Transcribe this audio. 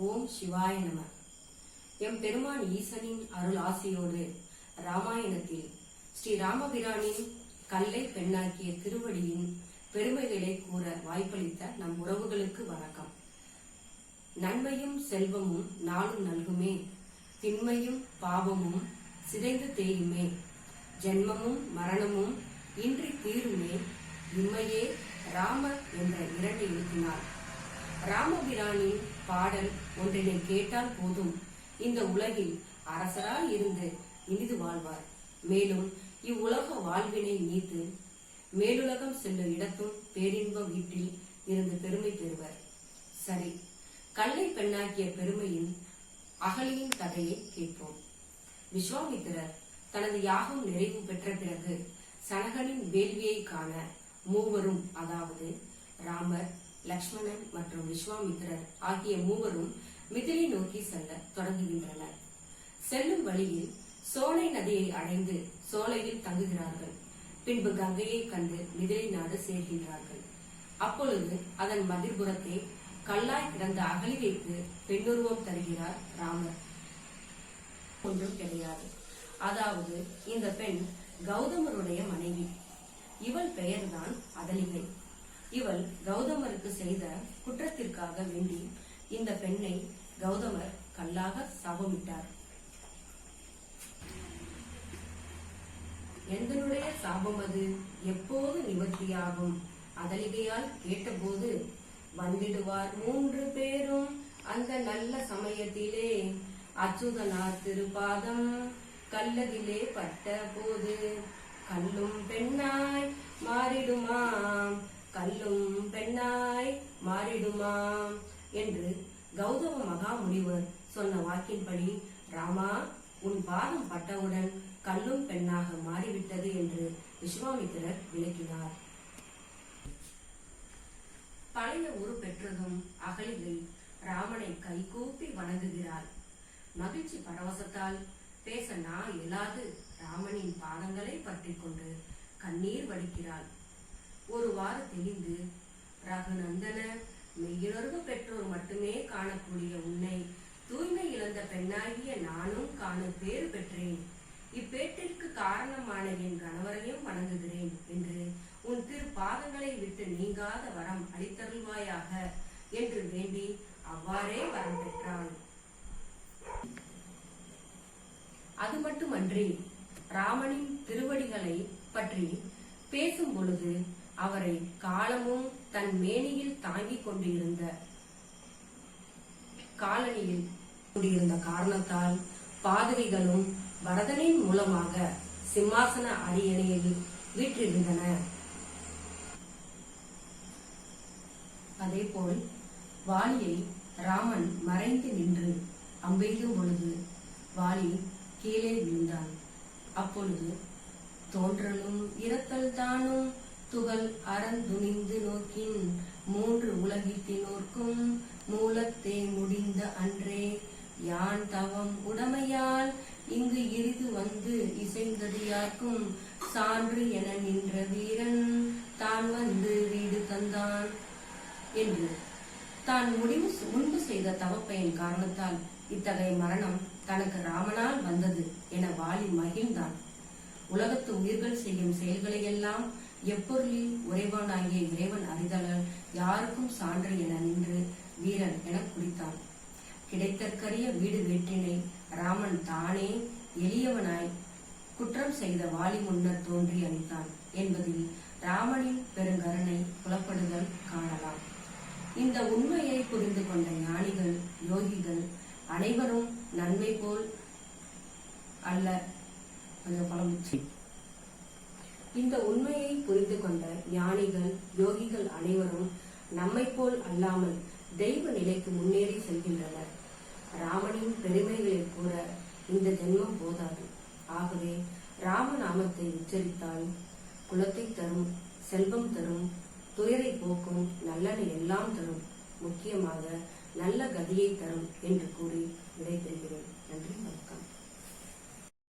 ஓம் சிவாய நம. எம் பெருமான் ஈசனின் அருள் ஆசியோடு ராமாயணத்தில் ஸ்ரீ ராமபிரானின் கல்லை பெண்ணாக்கிய திருவடியின் பெருமைகளை கூற வாய்ப்பளித்த நம் உறவுகளுக்கு வணக்கம். நன்மையும் செல்வமும் நாளும் நல்குமே. திண்மையும் பாவமும் சிதைந்து தேயுமே. ஜென்மமும் மரணமும் இன்றி தீருமே. இம்மையே ராம என்ற இரண்டு எழுத்தினார் ராமபிரானின் பாடல் ஒன்றினை கேட்டால் போதும். இந்த உலகில் அரசராய் இருந்து இனிது வாழ்வார். மேலும் இவ்வுலக வாழ்வினை நீத்து மேலுலகம் செல்லும் இடத்தும் பேரின்ப வீட்டில் இருந்து பெருமை பெறுவர். சரி கல்லை பெண்ணாக்கிய பெருமையின் அகலியின் கதையை கேட்போம். விஸ்வாமித்திரர் தனது யாகம் நிறைவு பெற்ற பிறகு சனகனின் வேள்வியை காண மூவரும் அதாவது ராமர் லக்ஷ்மணன் மற்றும் விஸ்வாமித்திரர் ஆகிய மூவரும் மிதிலை நோக்கி செல்ல தொடங்குகின்றனர். செல்லும் வழியில் சோலை நதியை அடைந்து சோலையில் தங்குகிறார்கள். பின்பு கங்கையை கண்டு மிதிலை நாடு சேர்கின்றார்கள். அப்பொழுது அதன் மதிர்புறத்தை கல்லாய் கிடந்த அகலிகைக்கு பெண்ணுருவம் தருகிறார் ராமர். ஒன்றும் கிடையாது. அதாவது இந்த பெண் கௌதமருடைய மனைவி. இவள் பெயர்தான் அதலிகை இவள் கௌதமருக்கு செய்த குற்றத்திற்காக வேண்டி இந்த பெண்ணை கௌதமர் கல்லாக சாபமிட்டார். எந்தனுடைய சாபம் அது? எப்போது நிவர்த்தியாகும்? அதலிகையால் கேட்டபோது வந்திடுவார் மூன்று பேரும் அந்த நல்ல சமயத்திலே. அச்சுதனார் திருப்பாதம் கல்லதிலே பட்ட போது கல்லும் பெண்ணாய் மாறிடுமாம். கல்லும் பெண்ணாய் மாறிடுமாம் என்று கௌதம மகாமுனிவர் சொன்ன வாக்கின்படி ராமா உன் பாதம் பட்டவுடன் கல்லும் பெண்ணாக மாறிவிட்டது என்று விஸ்வாமித்திரர் விளக்கினார். பழைய உரு பெற்றதும் அகலிகை ராமனை கைகூப்பி வணங்குகிறாள். மகிழ்ச்சி பரவசத்தால் பேச நா இயலாது. ராமனின் பாதங்களை பற்றிக்கொண்டு கண்ணீர் வடிக்கிறாள். ஒரு ஒருவாறு தெளிந்து ரகுநந்தன மெய்யுணர்வு பெற்றோர் மட்டுமே காணக்கூடிய உன்னை தூய்மை இழந்த பெண்ணாகிய நானும் காண பேறு பெற்றேன். இப்பேட்டிற்கு காரணமான என் கணவரையும் வணங்குகிறேன் என்று உன் திரு பாதங்களை விட்டு நீங்காத வரம் அளித்தருள்வாயாக என்று வேண்டி அவ்வாறே வரம் பெற்றாள். அது மட்டுமன்றி ராமனின் திருவடிகளை பற்றி பேசும் பொழுது அவரை காலமும் தன் மேனியில் தாங்கிக் கொண்டிருந்த காலனியில் கொண்டிருந்த காரணத்தால் பாதிரிகளும் பரதனின் மூலமாக சிம்மாசன அரியணையில் வீற்றிருந்தன. அதேபோல் வாலியை ராமன் மறைந்து நின்று அம்பெய்தும் பொழுது வாலி கீழே விழுந்தான். அப்பொழுது தோன்றலும் இரத்தல் தானும் துகள் அறந்துணிந்து நோக்கின் மூன்று உலகித்தினோர்க்கும் மூலத்தே முடிந்த அன்றே. யான் தவம் உடமையால் இங்கு இரிது வந்து இசைந்தது யாருக்கும்? சான்று என நின்ற வீரன் தான் வந்து வீடு தந்தான் என்று. தான் முடிவு முன்பு செய்த தவப்பயன் காரணத்தால் இத்தகைய மரணம் தனக்கு ராமனால் வந்தது என வாலி மகிழ்ந்தான். உலகத்து உயிர்கள் செய்யும் செயல்களை எல்லாம் எப்பொருளில் உறைவானாகிய இறைவன் அறிதலால் யாருக்கும் சான்று என நின்று வீரன் என குறித்தான். கிடைத்தற்கரிய வீடு வெற்றினை ராமன் தானே எளியவனாய் குற்றம் செய்த வாலி முன்னர் தோன்றி அளித்தான் என்பதில் ராமனின் பெருங்கருணை புலப்படுதல் காணலாம். இந்த உண்மையை புரிந்து கொண்ட ஞானிகள் யோகிகள் அனைவரும் நன்மை போல் அல்ல. கொஞ்சம் குழம்பு இந்த உண்மையை புரிந்து கொண்ட ஞானிகள் யோகிகள் அனைவரும் நம்மை போல் அல்லாமல் தெய்வ நிலைக்கு முன்னேறி செல்கின்றனர். ராமனின் பெருமைகளை கூற இந்த ஜென்மம் போதாது. ஆகவே ராமநாமத்தை உச்சரித்தால் குலத்தை தரும் செல்வம் தரும் துயரை போக்கும் நல்லனை எல்லாம் தரும் முக்கியமாக நல்ல கதியை தரும் என்று கூறி விடைபெறுகிறேன். நன்றி வணக்கம்.